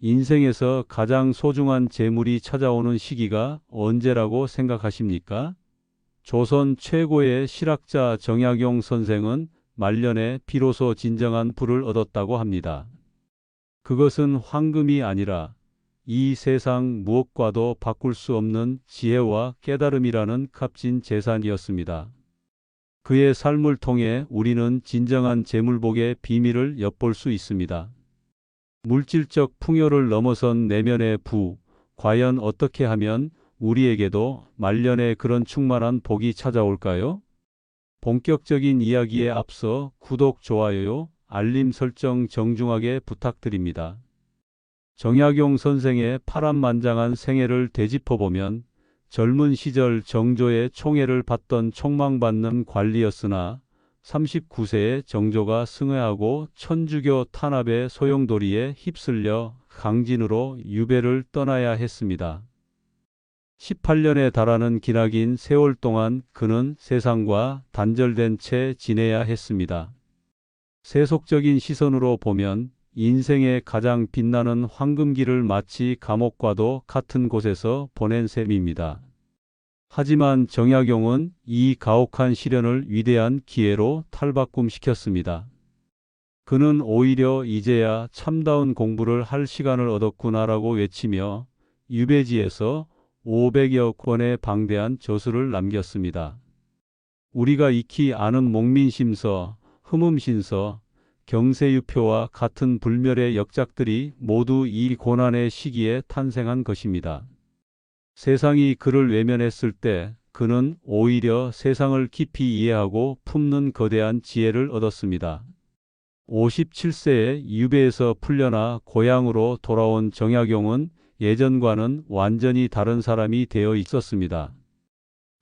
인생에서 가장 소중한 재물이 찾아오는 시기가 언제라고 생각하십니까? 조선 최고의 실학자 정약용 선생은 말년에 비로소 진정한 부를 얻었다고 합니다. 그것은 황금이 아니라 이 세상 무엇과도 바꿀 수 없는 지혜와 깨달음이라는 값진 재산이었습니다. 그의 삶을 통해 우리는 진정한 재물복의 비밀을 엿볼 수 있습니다. 물질적 풍요를 넘어선 내면의 부, 과연 어떻게 하면 우리에게도 말년에 그런 충만한 복이 찾아올까요? 본격적인 이야기에 앞서 구독, 좋아요, 알림 설정 정중하게 부탁드립니다. 정약용 선생의 파란만장한 생애를 되짚어보면 젊은 시절 정조의 총애를 받던 총망받는 관리였으나 39세에 정조가 승회하고 천주교 탄압의 소용돌이에 휩쓸려 강진으로 유배를 떠나야 했습니다. 18년에 달하는 기나긴 세월 동안 그는 세상과 단절된 채 지내야 했습니다. 세속적인 시선으로 보면 인생의 가장 빛나는 황금기를 마치 감옥과도 같은 곳에서 보낸 셈입니다. 하지만 정약용은 이 가혹한 시련을 위대한 기회로 탈바꿈시켰습니다. 그는 오히려 이제야 참다운 공부를 할 시간을 얻었구나라고 외치며 유배지에서 500여 권의 방대한 저수를 남겼습니다. 우리가 익히 아는 목민심서, 흠음신서, 경세유표와 같은 불멸의 역작들이 모두 이 고난의 시기에 탄생한 것입니다. 세상이 그를 외면했을 때 그는 오히려 세상을 깊이 이해하고 품는 거대한 지혜를 얻었습니다. 57세에 유배에서 풀려나 고향으로 돌아온 정약용은 예전과는 완전히 다른 사람이 되어 있었습니다.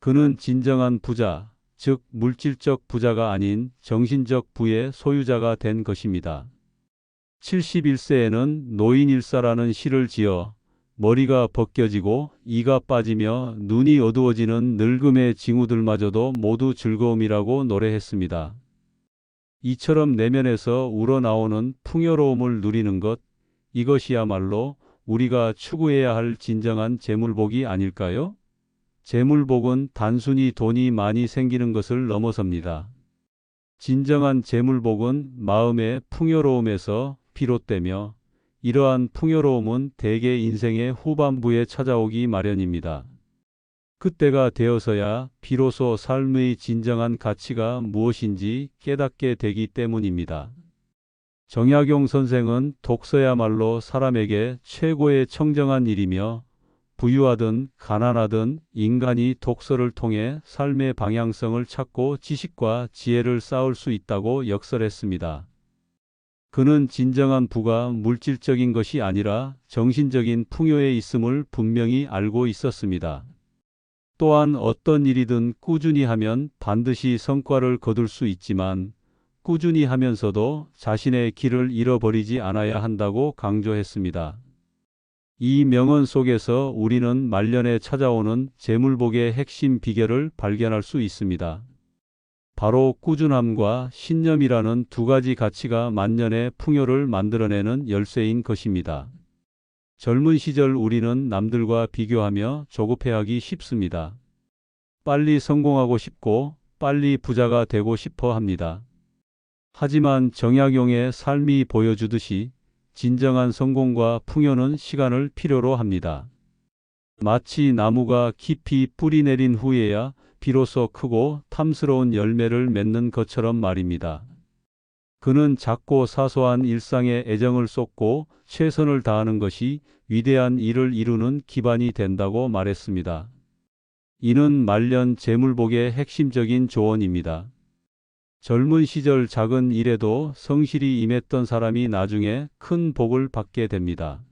그는 진정한 부자, 즉 물질적 부자가 아닌 정신적 부의 소유자가 된 것입니다. 71세에는 노인 일사라는 시를 지어 머리가 벗겨지고 이가 빠지며 눈이 어두워지는 늙음의 징후들마저도 모두 즐거움이라고 노래했습니다. 이처럼 내면에서 우러나오는 풍요로움을 누리는 것, 이것이야말로 우리가 추구해야 할 진정한 재물복이 아닐까요? 재물복은 단순히 돈이 많이 생기는 것을 넘어섭니다. 진정한 재물복은 마음의 풍요로움에서 비롯되며 이러한 풍요로움은 대개 인생의 후반부에 찾아오기 마련입니다. 그때가 되어서야 비로소 삶의 진정한 가치가 무엇인지 깨닫게 되기 때문입니다. 정약용 선생은 독서야말로 사람에게 최고의 청정한 일이며 부유하든 가난하든 인간이 독서를 통해 삶의 방향성을 찾고 지식과 지혜를 쌓을 수 있다고 역설했습니다. 그는 진정한 부가 물질적인 것이 아니라 정신적인 풍요에 있음을 분명히 알고 있었습니다. 또한 어떤 일이든 꾸준히 하면 반드시 성과를 거둘 수 있지만 꾸준히 하면서도 자신의 길을 잃어버리지 않아야 한다고 강조했습니다. 이 명언 속에서 우리는 말년에 찾아오는 재물복의 핵심 비결을 발견할 수 있습니다. 바로 꾸준함과 신념이라는 두 가지 가치가 만년의 풍요를 만들어내는 열쇠인 것입니다. 젊은 시절 우리는 남들과 비교하며 조급해하기 쉽습니다. 빨리 성공하고 싶고 빨리 부자가 되고 싶어 합니다. 하지만 정약용의 삶이 보여주듯이 진정한 성공과 풍요는 시간을 필요로 합니다. 마치 나무가 깊이 뿌리 내린 후에야 비로소 크고 탐스러운 열매를 맺는 것처럼 말입니다. 그는 작고 사소한 일상에 애정을 쏟고 최선을 다하는 것이 위대한 일을 이루는 기반이 된다고 말했습니다. 이는 말년 재물복의 핵심적인 조언입니다. 젊은 시절 작은 일에도 성실히 임했던 사람이 나중에 큰 복을 받게 됩니다.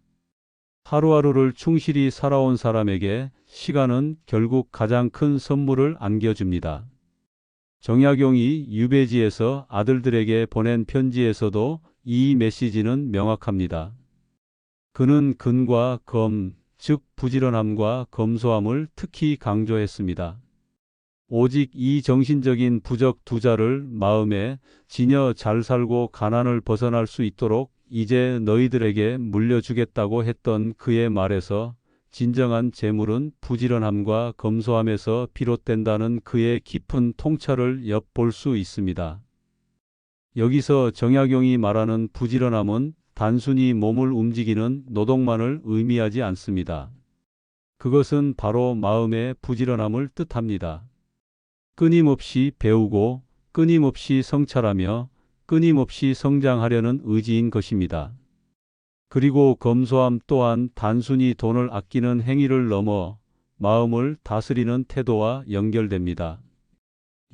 하루하루를 충실히 살아온 사람에게 시간은 결국 가장 큰 선물을 안겨줍니다. 정약용이 유배지에서 아들들에게 보낸 편지에서도 이 메시지는 명확합니다. 그는 근과 검, 즉 부지런함과 검소함을 특히 강조했습니다. 오직 이 정신적인 부적 두 자를 마음에 지녀 잘 살고 가난을 벗어날 수 있도록 이제 너희들에게 물려주겠다고 했던 그의 말에서 진정한 재물은 부지런함과 검소함에서 비롯된다는 그의 깊은 통찰을 엿볼 수 있습니다. 여기서 정약용이 말하는 부지런함은 단순히 몸을 움직이는 노동만을 의미하지 않습니다. 그것은 바로 마음의 부지런함을 뜻합니다. 끊임없이 배우고 끊임없이 성찰하며 끊임없이 성장하려는 의지인 것입니다. 그리고 검소함 또한 단순히 돈을 아끼는 행위를 넘어 마음을 다스리는 태도와 연결됩니다.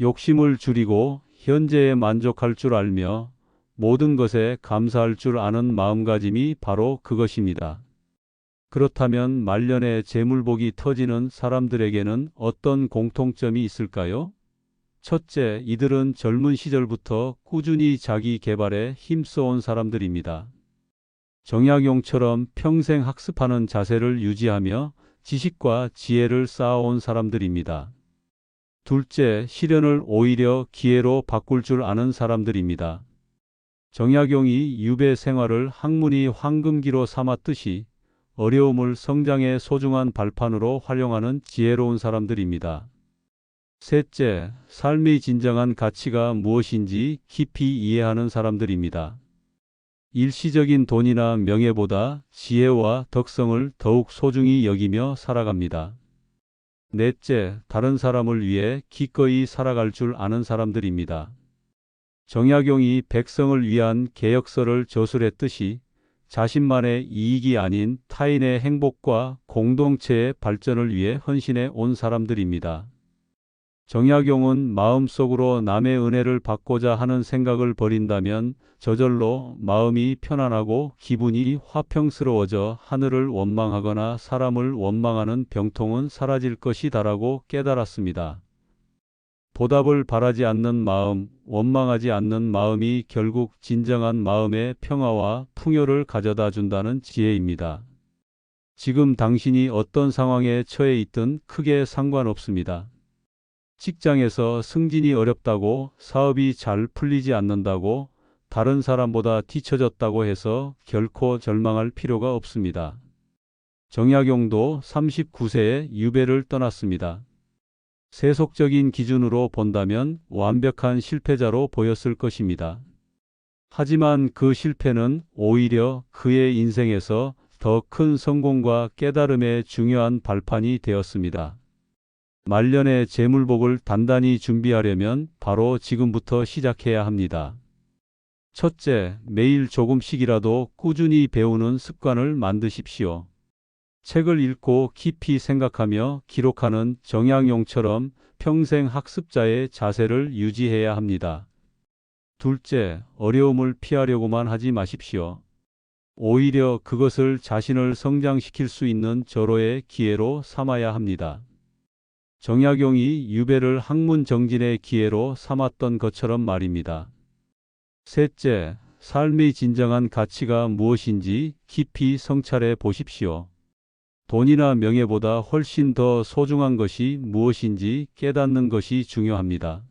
욕심을 줄이고 현재에 만족할 줄 알며 모든 것에 감사할 줄 아는 마음가짐이 바로 그것입니다. 그렇다면 말년에 재물복이 터지는 사람들에게는 어떤 공통점이 있을까요? 첫째, 이들은 젊은 시절부터 꾸준히 자기 개발에 힘써온 사람들입니다. 정약용처럼 평생 학습하는 자세를 유지하며 지식과 지혜를 쌓아온 사람들입니다. 둘째, 시련을 오히려 기회로 바꿀 줄 아는 사람들입니다. 정약용이 유배 생활을 학문이 황금기로 삼았듯이 어려움을 성장의 소중한 발판으로 활용하는 지혜로운 사람들입니다. 셋째, 삶의 진정한 가치가 무엇인지 깊이 이해하는 사람들입니다. 일시적인 돈이나 명예보다 지혜와 덕성을 더욱 소중히 여기며 살아갑니다. 넷째, 다른 사람을 위해 기꺼이 살아갈 줄 아는 사람들입니다. 정약용이 백성을 위한 개혁서를 저술했듯이 자신만의 이익이 아닌 타인의 행복과 공동체의 발전을 위해 헌신해 온 사람들입니다. 정약용은 마음속으로 남의 은혜를 받고자 하는 생각을 버린다면 저절로 마음이 편안하고 기분이 화평스러워져 하늘을 원망하거나 사람을 원망하는 병통은 사라질 것이다라고 깨달았습니다. 보답을 바라지 않는 마음, 원망하지 않는 마음이 결국 진정한 마음의 평화와 풍요를 가져다 준다는 지혜입니다. 지금 당신이 어떤 상황에 처해 있든 크게 상관없습니다. 직장에서 승진이 어렵다고 사업이 잘 풀리지 않는다고 다른 사람보다 뒤처졌다고 해서 결코 절망할 필요가 없습니다. 정약용도 39세에 유배를 떠났습니다. 세속적인 기준으로 본다면 완벽한 실패자로 보였을 것입니다. 하지만 그 실패는 오히려 그의 인생에서 더 큰 성공과 깨달음의 중요한 발판이 되었습니다. 말년의 재물복을 단단히 준비하려면 바로 지금부터 시작해야 합니다. 첫째, 매일 조금씩이라도 꾸준히 배우는 습관을 만드십시오. 책을 읽고 깊이 생각하며 기록하는 정약용처럼 평생 학습자의 자세를 유지해야 합니다. 둘째, 어려움을 피하려고만 하지 마십시오. 오히려 그것을 자신을 성장시킬 수 있는 절호의 기회로 삼아야 합니다. 정약용이 유배를 학문 정진의 기회로 삼았던 것처럼 말입니다. 셋째, 삶의 진정한 가치가 무엇인지 깊이 성찰해 보십시오. 돈이나 명예보다 훨씬 더 소중한 것이 무엇인지 깨닫는 것이 중요합니다.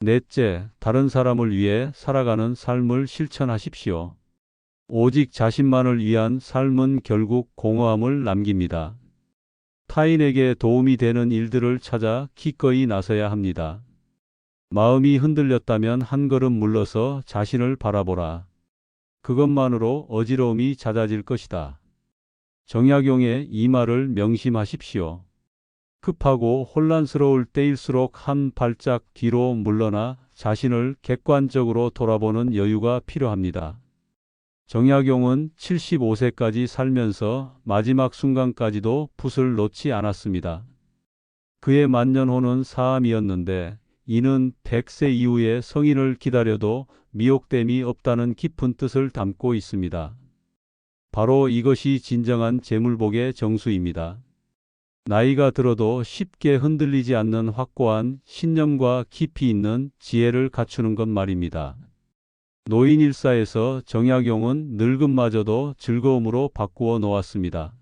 넷째, 다른 사람을 위해 살아가는 삶을 실천하십시오. 오직 자신만을 위한 삶은 결국 공허함을 남깁니다. 타인에게 도움이 되는 일들을 찾아 기꺼이 나서야 합니다. 마음이 흔들렸다면 한 걸음 물러서 자신을 바라보라. 그것만으로 어지러움이 잦아질 것이다. 정약용의 이 말을 명심하십시오. 급하고 혼란스러울 때일수록 한 발짝 뒤로 물러나 자신을 객관적으로 돌아보는 여유가 필요합니다. 정약용은 75세까지 살면서 마지막 순간까지도 붓을 놓지 않았습니다. 그의 만년호는 사암이었는데 이는 100세 이후에 성인을 기다려도 미혹됨이 없다는 깊은 뜻을 담고 있습니다. 바로 이것이 진정한 재물복의 정수입니다. 나이가 들어도 쉽게 흔들리지 않는 확고한 신념과 깊이 있는 지혜를 갖추는 것 말입니다. 노인 일사에서 정약용은 늙음마저도 즐거움으로 바꾸어 놓았습니다.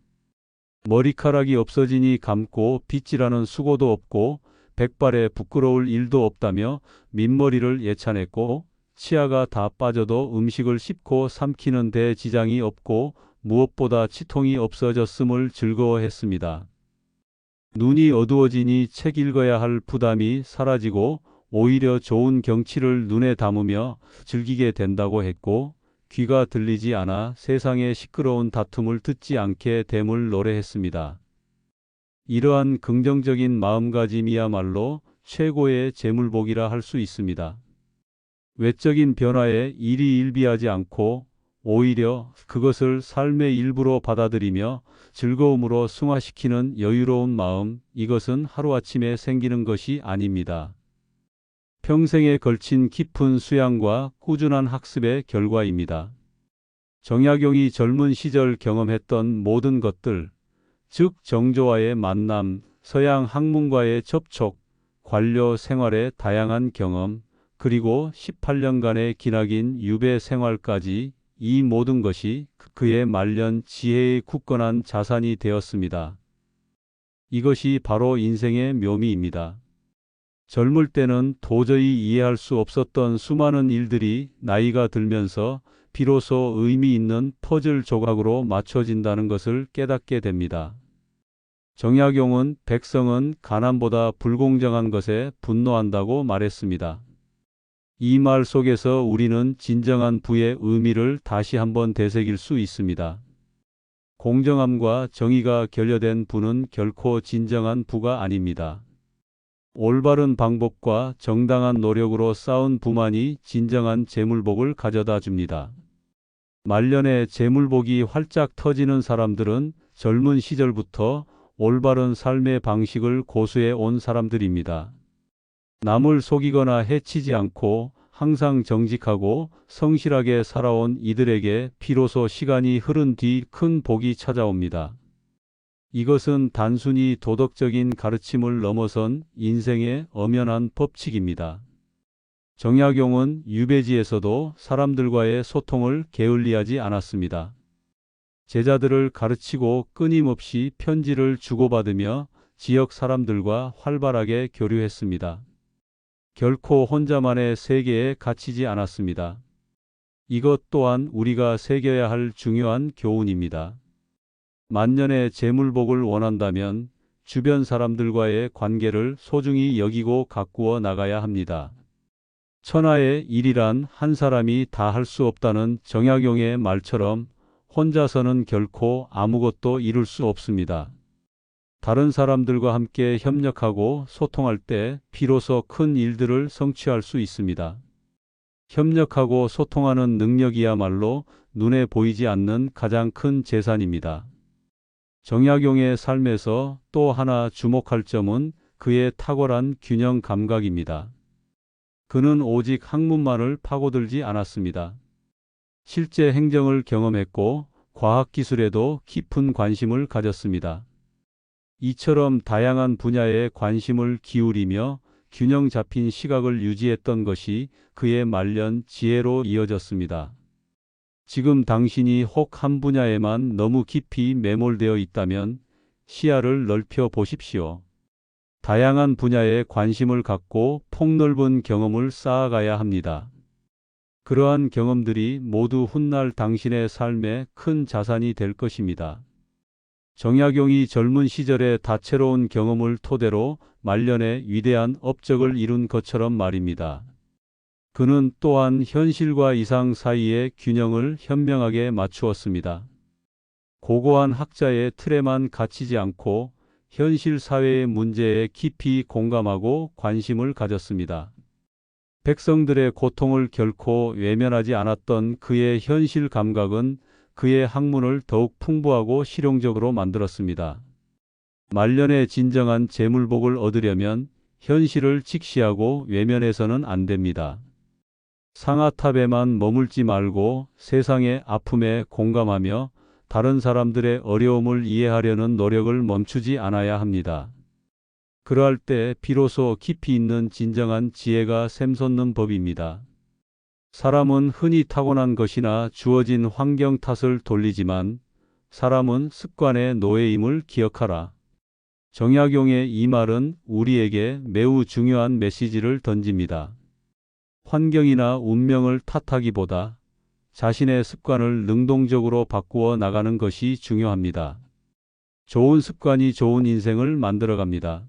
머리카락이 없어지니 감고 빗질하는 수고도 없고 백발에 부끄러울 일도 없다며 민머리를 예찬했고 치아가 다 빠져도 음식을 씹고 삼키는 데 지장이 없고 무엇보다 치통이 없어졌음을 즐거워했습니다. 눈이 어두워지니 책 읽어야 할 부담이 사라지고 오히려 좋은 경치를 눈에 담으며 즐기게 된다고 했고 귀가 들리지 않아 세상의 시끄러운 다툼을 듣지 않게 됨을 노래했습니다. 이러한 긍정적인 마음가짐이야말로 최고의 재물복이라 할 수 있습니다. 외적인 변화에 일이 일비하지 않고 오히려 그것을 삶의 일부로 받아들이며 즐거움으로 승화시키는 여유로운 마음, 이것은 하루아침에 생기는 것이 아닙니다. 평생에 걸친 깊은 수양과 꾸준한 학습의 결과입니다. 정약용이 젊은 시절 경험했던 모든 것들, 즉 정조와의 만남, 서양 학문과의 접촉, 관료 생활의 다양한 경험, 그리고 18년간의 기나긴 유배 생활까지 이 모든 것이 그의 말년 지혜의 굳건한 자산이 되었습니다. 이것이 바로 인생의 묘미입니다. 젊을 때는 도저히 이해할 수 없었던 수많은 일들이 나이가 들면서 비로소 의미 있는 퍼즐 조각으로 맞춰진다는 것을 깨닫게 됩니다. 정약용은 백성은 가난보다 불공정한 것에 분노한다고 말했습니다. 이 말 속에서 우리는 진정한 부의 의미를 다시 한번 되새길 수 있습니다. 공정함과 정의가 결여된 부는 결코 진정한 부가 아닙니다. 올바른 방법과 정당한 노력으로 쌓은 부만이 진정한 재물복을 가져다 줍니다. 말년에 재물복이 활짝 터지는 사람들은 젊은 시절부터 올바른 삶의 방식을 고수해 온 사람들입니다. 남을 속이거나 해치지 않고 항상 정직하고 성실하게 살아온 이들에게 비로소 시간이 흐른 뒤 큰 복이 찾아옵니다. 이것은 단순히 도덕적인 가르침을 넘어선 인생의 엄연한 법칙입니다. 정약용은 유배지에서도 사람들과의 소통을 게을리하지 않았습니다. 제자들을 가르치고 끊임없이 편지를 주고받으며 지역 사람들과 활발하게 교류했습니다. 결코 혼자만의 세계에 갇히지 않았습니다. 이것 또한 우리가 새겨야 할 중요한 교훈입니다. 만년의 재물복을 원한다면 주변 사람들과의 관계를 소중히 여기고 가꾸어 나가야 합니다. 천하의 일이란 한 사람이 다 할 수 없다는 정약용의 말처럼 혼자서는 결코 아무것도 이룰 수 없습니다. 다른 사람들과 함께 협력하고 소통할 때 비로소 큰 일들을 성취할 수 있습니다. 협력하고 소통하는 능력이야말로 눈에 보이지 않는 가장 큰 재산입니다. 정약용의 삶에서 또 하나 주목할 점은 그의 탁월한 균형 감각입니다. 그는 오직 학문만을 파고들지 않았습니다. 실제 행정을 경험했고 과학기술에도 깊은 관심을 가졌습니다. 이처럼 다양한 분야에 관심을 기울이며 균형 잡힌 시각을 유지했던 것이 그의 말년 지혜로 이어졌습니다. 지금 당신이 혹 한 분야에만 너무 깊이 매몰되어 있다면 시야를 넓혀 보십시오. 다양한 분야에 관심을 갖고 폭넓은 경험을 쌓아가야 합니다. 그러한 경험들이 모두 훗날 당신의 삶에 큰 자산이 될 것입니다. 정약용이 젊은 시절의 다채로운 경험을 토대로 말년에 위대한 업적을 이룬 것처럼 말입니다. 그는 또한 현실과 이상 사이의 균형을 현명하게 맞추었습니다. 고고한 학자의 틀에만 갇히지 않고 현실 사회의 문제에 깊이 공감하고 관심을 가졌습니다. 백성들의 고통을 결코 외면하지 않았던 그의 현실 감각은 그의 학문을 더욱 풍부하고 실용적으로 만들었습니다. 말년에 진정한 재물복을 얻으려면 현실을 직시하고 외면해서는 안 됩니다. 상아탑에만 머물지 말고 세상의 아픔에 공감하며 다른 사람들의 어려움을 이해하려는 노력을 멈추지 않아야 합니다. 그러할 때 비로소 깊이 있는 진정한 지혜가 샘솟는 법입니다. 사람은 흔히 타고난 것이나 주어진 환경 탓을 돌리지만 사람은 습관의 노예임을 기억하라. 정약용의 이 말은 우리에게 매우 중요한 메시지를 던집니다. 환경이나 운명을 탓하기보다 자신의 습관을 능동적으로 바꾸어 나가는 것이 중요합니다. 좋은 습관이 좋은 인생을 만들어갑니다.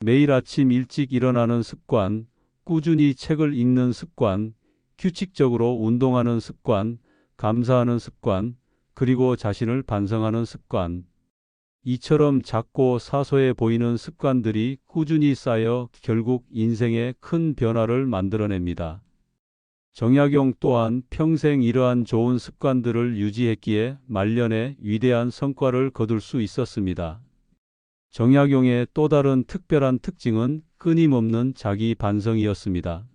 매일 아침 일찍 일어나는 습관, 꾸준히 책을 읽는 습관, 규칙적으로 운동하는 습관, 감사하는 습관, 그리고 자신을 반성하는 습관. 이처럼 작고 사소해 보이는 습관들이 꾸준히 쌓여 결국 인생에 큰 변화를 만들어냅니다. 정약용 또한 평생 이러한 좋은 습관들을 유지했기에 말년에 위대한 성과를 거둘 수 있었습니다. 정약용의 또 다른 특별한 특징은 끊임없는 자기 반성이었습니다.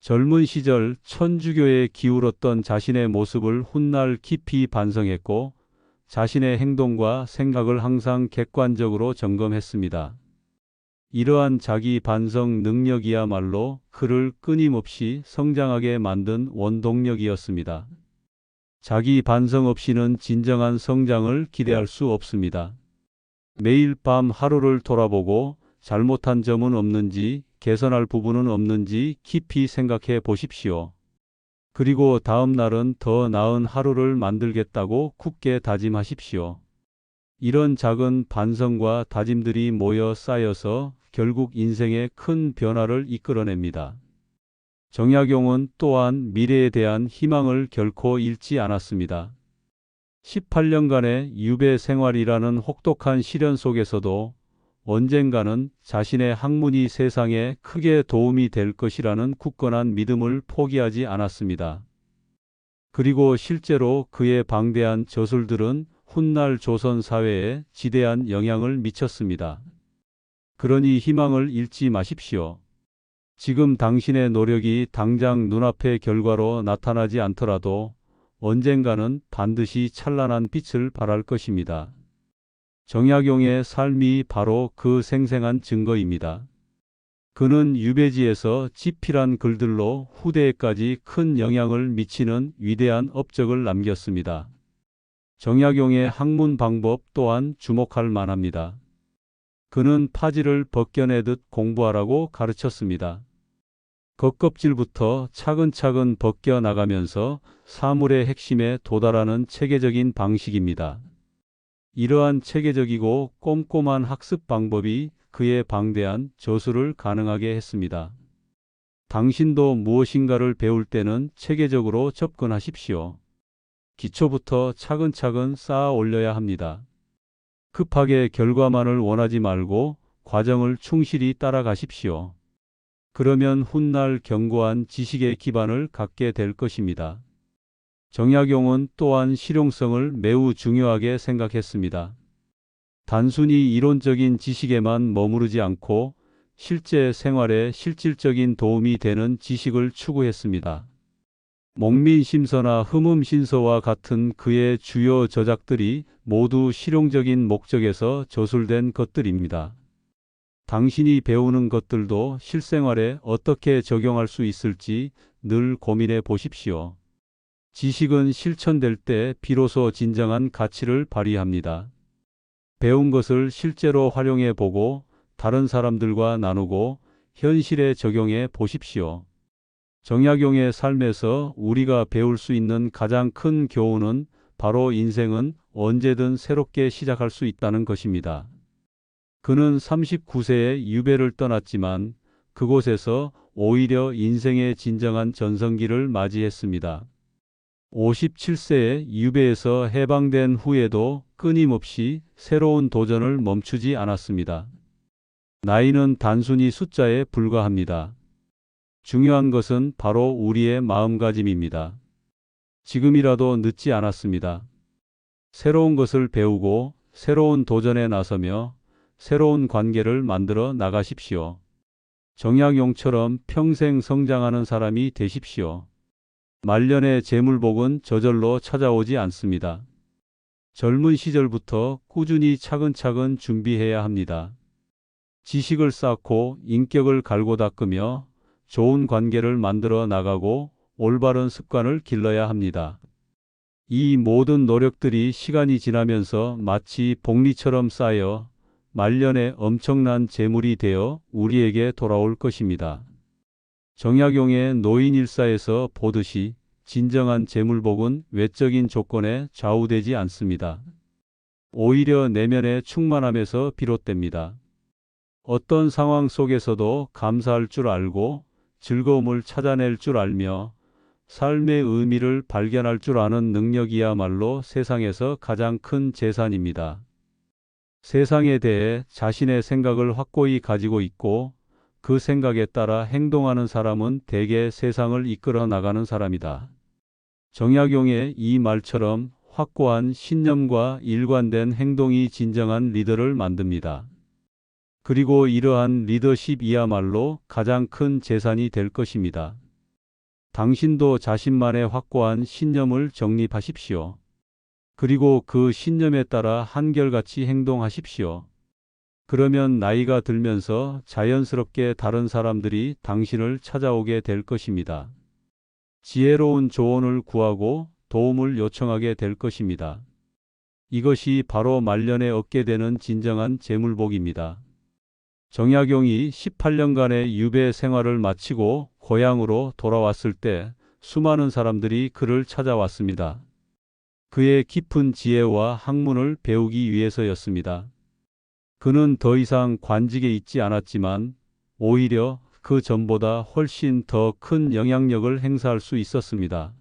젊은 시절 천주교에 기울었던 자신의 모습을 훗날 깊이 반성했고 자신의 행동과 생각을 항상 객관적으로 점검했습니다. 이러한 자기 반성 능력이야말로 그를 끊임없이 성장하게 만든 원동력이었습니다. 자기 반성 없이는 진정한 성장을 기대할 수 없습니다. 매일 밤 하루를 돌아보고 잘못한 점은 없는지 개선할 부분은 없는지 깊이 생각해 보십시오. 그리고 다음 날은 더 나은 하루를 만들겠다고 굳게 다짐하십시오. 이런 작은 반성과 다짐들이 모여 쌓여서 결국 인생에 큰 변화를 이끌어냅니다. 정약용은 또한 미래에 대한 희망을 결코 잃지 않았습니다. 18년간의 유배 생활이라는 혹독한 시련 속에서도 언젠가는 자신의 학문이 세상에 크게 도움이 될 것이라는 굳건한 믿음을 포기하지 않았습니다. 그리고 실제로 그의 방대한 저술들은 훗날 조선 사회에 지대한 영향을 미쳤습니다. 그러니 희망을 잃지 마십시오. 지금 당신의 노력이 당장 눈앞의 결과로 나타나지 않더라도 언젠가는 반드시 찬란한 빛을 발할 것입니다. 정약용의 삶이 바로 그 생생한 증거입니다. 그는 유배지에서 지필한 글들로 후대에까지 큰 영향을 미치는 위대한 업적을 남겼습니다. 정약용의 학문 방법 또한 주목할 만합니다. 그는 파지를 벗겨내듯 공부하라고 가르쳤습니다. 겉껍질부터 차근차근 벗겨 나가면서 사물의 핵심에 도달하는 체계적인 방식입니다. 이러한 체계적이고 꼼꼼한 학습 방법이 그의 방대한 저술을 가능하게 했습니다. 당신도 무엇인가를 배울 때는 체계적으로 접근하십시오. 기초부터 차근차근 쌓아 올려야 합니다. 급하게 결과만을 원하지 말고 과정을 충실히 따라가십시오. 그러면 훗날 견고한 지식의 기반을 갖게 될 것입니다. 정약용은 또한 실용성을 매우 중요하게 생각했습니다. 단순히 이론적인 지식에만 머무르지 않고 실제 생활에 실질적인 도움이 되는 지식을 추구했습니다. 목민심서나 흠음신서와 같은 그의 주요 저작들이 모두 실용적인 목적에서 저술된 것들입니다. 당신이 배우는 것들도 실생활에 어떻게 적용할 수 있을지 늘 고민해 보십시오. 지식은 실천될 때 비로소 진정한 가치를 발휘합니다. 배운 것을 실제로 활용해 보고 다른 사람들과 나누고 현실에 적용해 보십시오. 정약용의 삶에서 우리가 배울 수 있는 가장 큰 교훈은 바로 인생은 언제든 새롭게 시작할 수 있다는 것입니다. 그는 39세에 유배를 떠났지만 그곳에서 오히려 인생의 진정한 전성기를 맞이했습니다. 57세에 유배에서 해방된 후에도 끊임없이 새로운 도전을 멈추지 않았습니다. 나이는 단순히 숫자에 불과합니다. 중요한 것은 바로 우리의 마음가짐입니다. 지금이라도 늦지 않았습니다. 새로운 것을 배우고 새로운 도전에 나서며 새로운 관계를 만들어 나가십시오. 정약용처럼 평생 성장하는 사람이 되십시오. 말년의 재물복은 저절로 찾아오지 않습니다. 젊은 시절부터 꾸준히 차근차근 준비해야 합니다. 지식을 쌓고 인격을 갈고 닦으며 좋은 관계를 만들어 나가고 올바른 습관을 길러야 합니다. 이 모든 노력들이 시간이 지나면서 마치 복리처럼 쌓여 말년에 엄청난 재물이 되어 우리에게 돌아올 것입니다. 정약용의 노인일사에서 보듯이 진정한 재물복은 외적인 조건에 좌우되지 않습니다. 오히려 내면의 충만함에서 비롯됩니다. 어떤 상황 속에서도 감사할 줄 알고 즐거움을 찾아낼 줄 알며 삶의 의미를 발견할 줄 아는 능력이야말로 세상에서 가장 큰 재산입니다. 세상에 대해 자신의 생각을 확고히 가지고 있고 그 생각에 따라 행동하는 사람은 대개 세상을 이끌어 나가는 사람이다. 정약용의 이 말처럼 확고한 신념과 일관된 행동이 진정한 리더를 만듭니다. 그리고 이러한 리더십이야말로 가장 큰 재산이 될 것입니다. 당신도 자신만의 확고한 신념을 정립하십시오. 그리고 그 신념에 따라 한결같이 행동하십시오. 그러면 나이가 들면서 자연스럽게 다른 사람들이 당신을 찾아오게 될 것입니다. 지혜로운 조언을 구하고 도움을 요청하게 될 것입니다. 이것이 바로 말년에 얻게 되는 진정한 재물복입니다. 정약용이 18년간의 유배 생활을 마치고 고향으로 돌아왔을 때 수많은 사람들이 그를 찾아왔습니다. 그의 깊은 지혜와 학문을 배우기 위해서였습니다. 그는 더 이상 관직에 있지 않았지만 오히려 그 전보다 훨씬 더 큰 영향력을 행사할 수 있었습니다.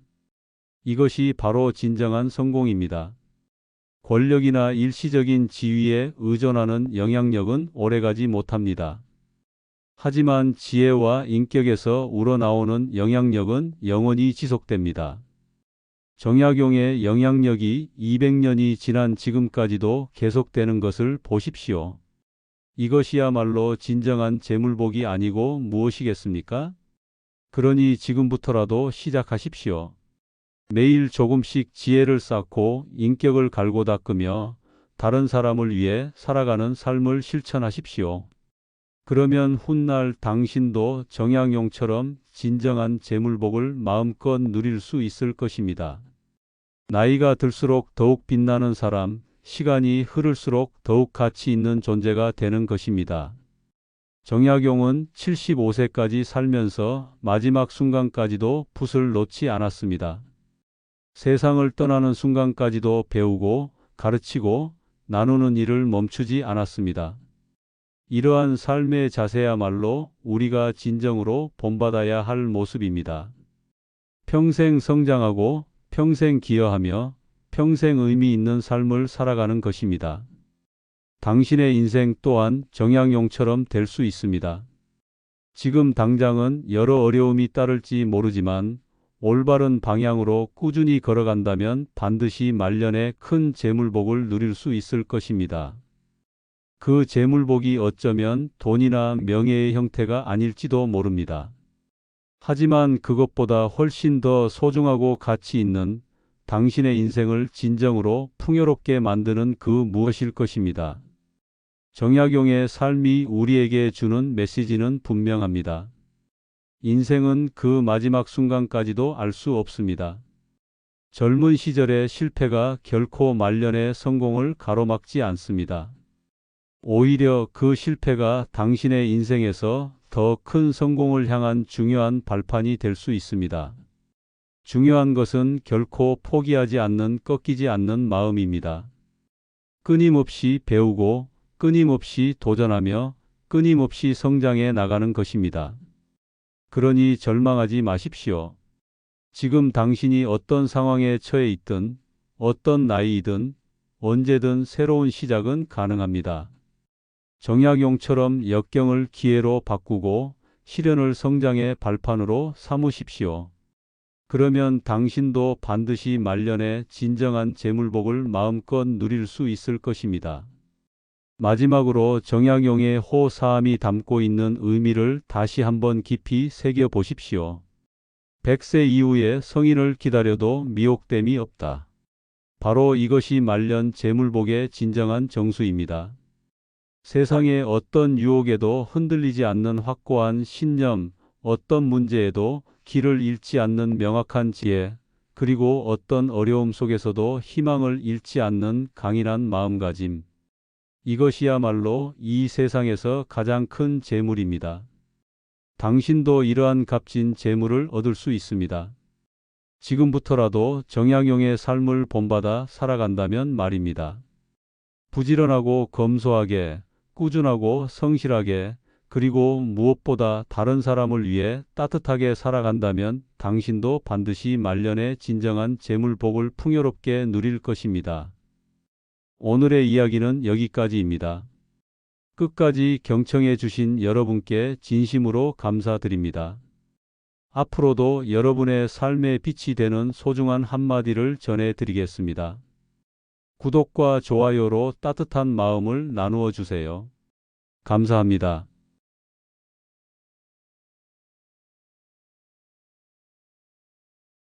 이것이 바로 진정한 성공입니다. 권력이나 일시적인 지위에 의존하는 영향력은 오래가지 못합니다. 하지만 지혜와 인격에서 우러나오는 영향력은 영원히 지속됩니다. 정약용의 영향력이 200년이 지난 지금까지도 계속되는 것을 보십시오. 이것이야말로 진정한 재물복이 아니고 무엇이겠습니까? 그러니 지금부터라도 시작하십시오. 매일 조금씩 지혜를 쌓고 인격을 갈고 닦으며 다른 사람을 위해 살아가는 삶을 실천하십시오. 그러면 훗날 당신도 정양용처럼 진정한 재물복을 마음껏 누릴 수 있을 것입니다. 나이가 들수록 더욱 빛나는 사람, 시간이 흐를수록 더욱 가치 있는 존재가 되는 것입니다. 정약용은 75세까지 살면서 마지막 순간까지도 붓을 놓지 않았습니다. 세상을 떠나는 순간까지도 배우고 가르치고 나누는 일을 멈추지 않았습니다. 이러한 삶의 자세야말로 우리가 진정으로 본받아야 할 모습입니다. 평생 성장하고 평생 기여하며 평생 의미 있는 삶을 살아가는 것입니다. 당신의 인생 또한 정양용처럼 될 수 있습니다. 지금 당장은 여러 어려움이 따를지 모르지만 올바른 방향으로 꾸준히 걸어간다면 반드시 말년에 큰 재물복을 누릴 수 있을 것입니다. 그 재물복이 어쩌면 돈이나 명예의 형태가 아닐지도 모릅니다. 하지만 그것보다 훨씬 더 소중하고 가치 있는 당신의 인생을 진정으로 풍요롭게 만드는 그 무엇일 것입니다. 정약용의 삶이 우리에게 주는 메시지는 분명합니다. 인생은 그 마지막 순간까지도 알 수 없습니다. 젊은 시절의 실패가 결코 말년의 성공을 가로막지 않습니다. 오히려 그 실패가 당신의 인생에서 더 큰 성공을 향한 중요한 발판이 될 수 있습니다. 중요한 것은 결코 포기하지 않는 꺾이지 않는 마음입니다. 끊임없이 배우고 끊임없이 도전하며 끊임없이 성장해 나가는 것입니다. 그러니 절망하지 마십시오. 지금 당신이 어떤 상황에 처해 있든 어떤 나이이든 언제든 새로운 시작은 가능합니다. 정약용처럼 역경을 기회로 바꾸고 시련을 성장의 발판으로 삼으십시오. 그러면 당신도 반드시 말년에 진정한 재물복을 마음껏 누릴 수 있을 것입니다. 마지막으로 정약용의 호사함이 담고 있는 의미를 다시 한번 깊이 새겨 보십시오. 100세 이후에 성인을 기다려도 미혹됨이 없다. 바로 이것이 말년 재물복의 진정한 정수입니다. 세상의 어떤 유혹에도 흔들리지 않는 확고한 신념, 어떤 문제에도 길을 잃지 않는 명확한 지혜, 그리고 어떤 어려움 속에서도 희망을 잃지 않는 강인한 마음가짐. 이것이야말로 이 세상에서 가장 큰 재물입니다. 당신도 이러한 값진 재물을 얻을 수 있습니다. 지금부터라도 정약용의 삶을 본받아 살아간다면 말입니다. 부지런하고 검소하게, 꾸준하고 성실하게, 그리고 무엇보다 다른 사람을 위해 따뜻하게 살아간다면 당신도 반드시 말년에 진정한 재물복을 풍요롭게 누릴 것입니다. 오늘의 이야기는 여기까지입니다. 끝까지 경청해 주신 여러분께 진심으로 감사드립니다. 앞으로도 여러분의 삶의 빛이 되는 소중한 한마디를 전해 드리겠습니다. 구독과 좋아요로 따뜻한 마음을 나누어 주세요. 감사합니다.